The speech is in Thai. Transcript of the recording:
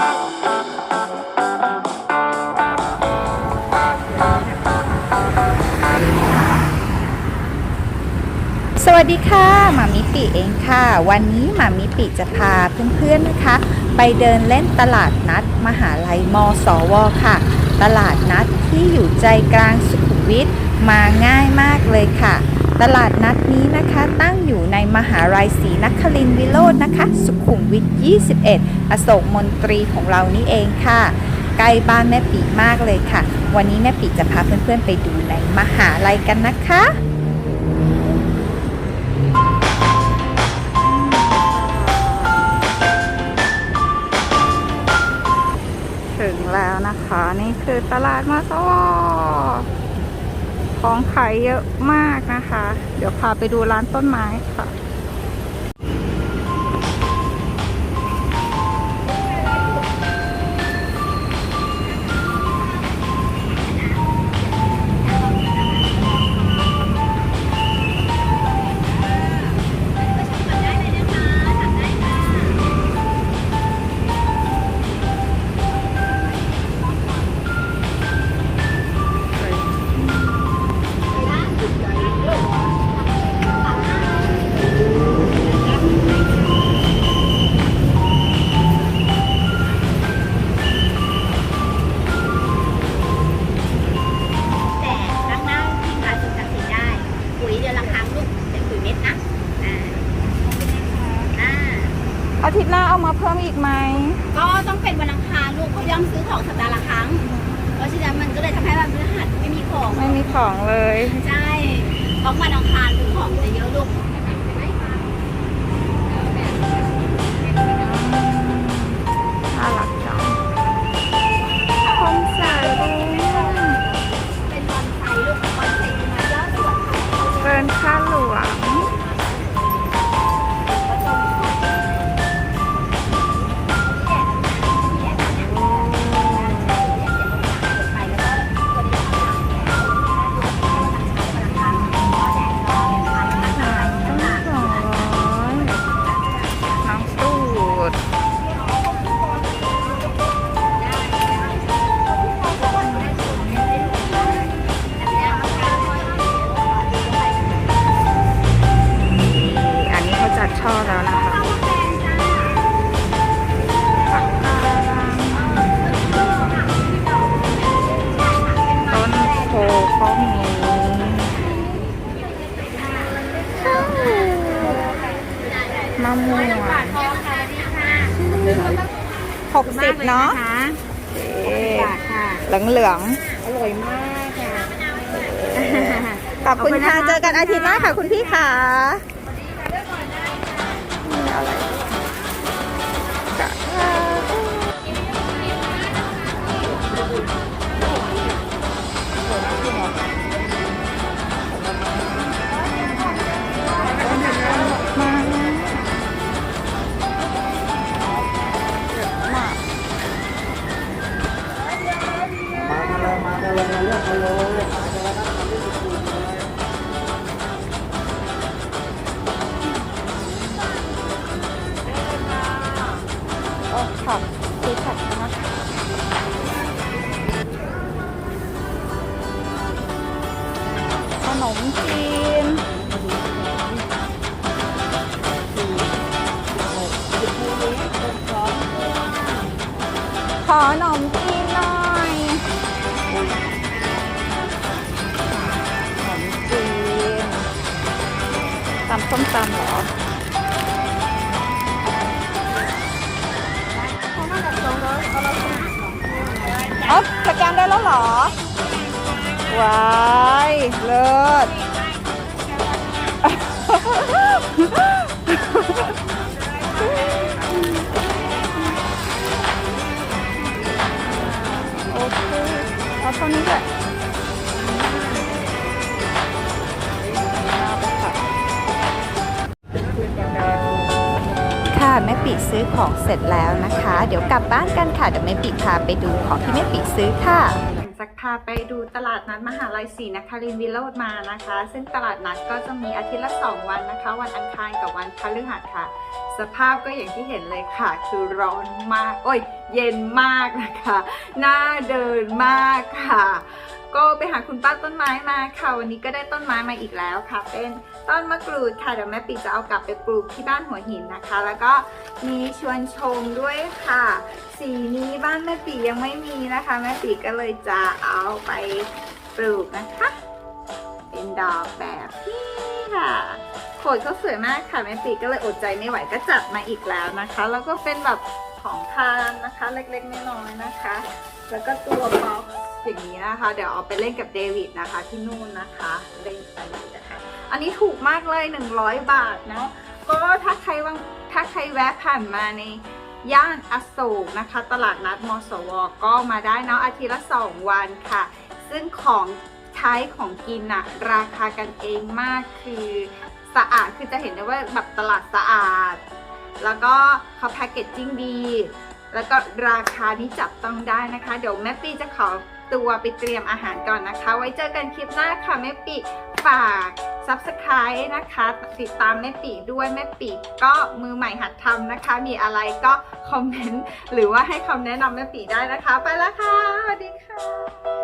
สวัสดีค่ะหมามิปิเองค่ะ วันนี้หมามิปิจะพาเพื่อนๆนะคะ ไปเดินเล่นตลาดนัด มหาลัยมสวค่ะ ตลาดนัดที่อยู่ใจกลางสุขุมวิทมาง่ายมากเลยค่ะ ตลาดนัดนี้นะคะตั้งอยู่ในมหาลัยศรีนครินทร์วิโรจน์นะคะ สุขุมวิท 21 อโศกมนตรีของเรานี่เองค่ะใกล้บ้านแม่ปีมากเลยค่ะ วันนี้แม่ปีจะพาเพื่อนๆไปดูในมหาลัยกันนะคะถึงแล้วนะคะ นี่คือตลาดมาสวอ ของขายเยอะมากนะคะ เดี๋ยวพาไปดูร้านต้นไม้ค่ะ ไหม ก็ต้องเป็นวันอังคารลูกเขาย่อมซื้อของสัปดาห์ละครั้ง เพราะฉะนั้นมันก็เลยทำให้วันพฤหัสไม่มีของ ไม่มีของเลย ใช่เพราะวันอังคารคือ มะม่วงหกสิบเนาะเอ๊ะเหลืองเหลืองอร่อยมากค่ะๆขอบคุณค่ะ เจอกันอาทิตย์หน้าค่ะคุณพี่ค่ะ นมจีนขอขนมจีนหน่อยขนมจีนตำส้มตำเหรอเอ้าสแกนได้แล้วเหรอ ว้ายเลิศโอเคเอาเท่านี้แหละค่ะแม่ปีซื้อของเสร็จแล้วนะคะ เดี๋ยวกลับบ้านกันค่ะ เดี๋ยวแม่ปีพาไปดูของที่แม่ปีซื้อค่ะ จะพาไปดูตลาดนัดมหาลัยศรีนครินทร์วิโรธมานะคะ ซึ่งตลาดนัดก็จะมีอาทิตย์ละ 2 วันนะคะ วันอังคารกับวันพฤหัสค่ะ สภาพก็อย่างที่เห็นเลยค่ะ คือร้อนมาก โอ้ย เย็นมากนะคะน่าเดินมากค่ะ ก็ไปหาคุณป้าต้นไม้มาค่ะ วันนี้ก็ได้ต้นไม้มาอีกแล้วค่ะ เป็นต้นมะกรูดค่ะเดี๋ยวแม่ปีจะเอากลับไปปลูกที่บ้านหัวหินนะคะ แล้วก็มีชวนชมด้วยค่ะ สีนี้บ้านแม่ปียังไม่มีนะคะ แม่ปีก็เลยจะเอาไปปลูกนะคะ เป็นดอกแบบนี้ค่ะโขดเขาสวยมากค่ะแม่ปีก็เลยอดใจไม่ไหวก็จัดมาอีกแล้วนะคะ แล้วก็เป็นแบบ ของทานนะคะเล็กๆน้อยๆนะคะ แล้วก็ตัวบ็อกซ์อย่างนี้นะคะ เดี๋ยวเอาไปเล่นกับเดวิดนะคะที่นู่นนะคะเล่นไปนะคะอันนี้ถูกมากเลย 100 บาทเนาะก็ถ้าใครว่างถ้าใครแวะผ่านมาในย่านอโศกนะคะ ตลาดนัดมสว ก็มาได้เนาะอาทิตย์ละ 2 วันค่ะ ซึ่งของใช้ของกินอะราคากันเองมากคือสะอาดคือจะเห็นได้ว่าแบบตลาดสะอาด แล้วก็เขาแพ็กเกจจิ้งดี แล้วก็ราคานี้จับต้องได้นะคะ เดี๋ยวแม่ปีจะขอตัวไปเตรียมอาหารก่อนนะคะ ไว้เจอกันคลิปหน้าค่ะแม่ปีฝาก subscribe นะคะ ติดตามแม่ปีด้วยแม่ปีก็มือใหม่หัดทำนะคะ มีอะไรก็คอมเมนต์หรือว่าให้คำแนะนำแม่ปีได้นะคะ ไปแล้วค่ะสวัสดีค่ะ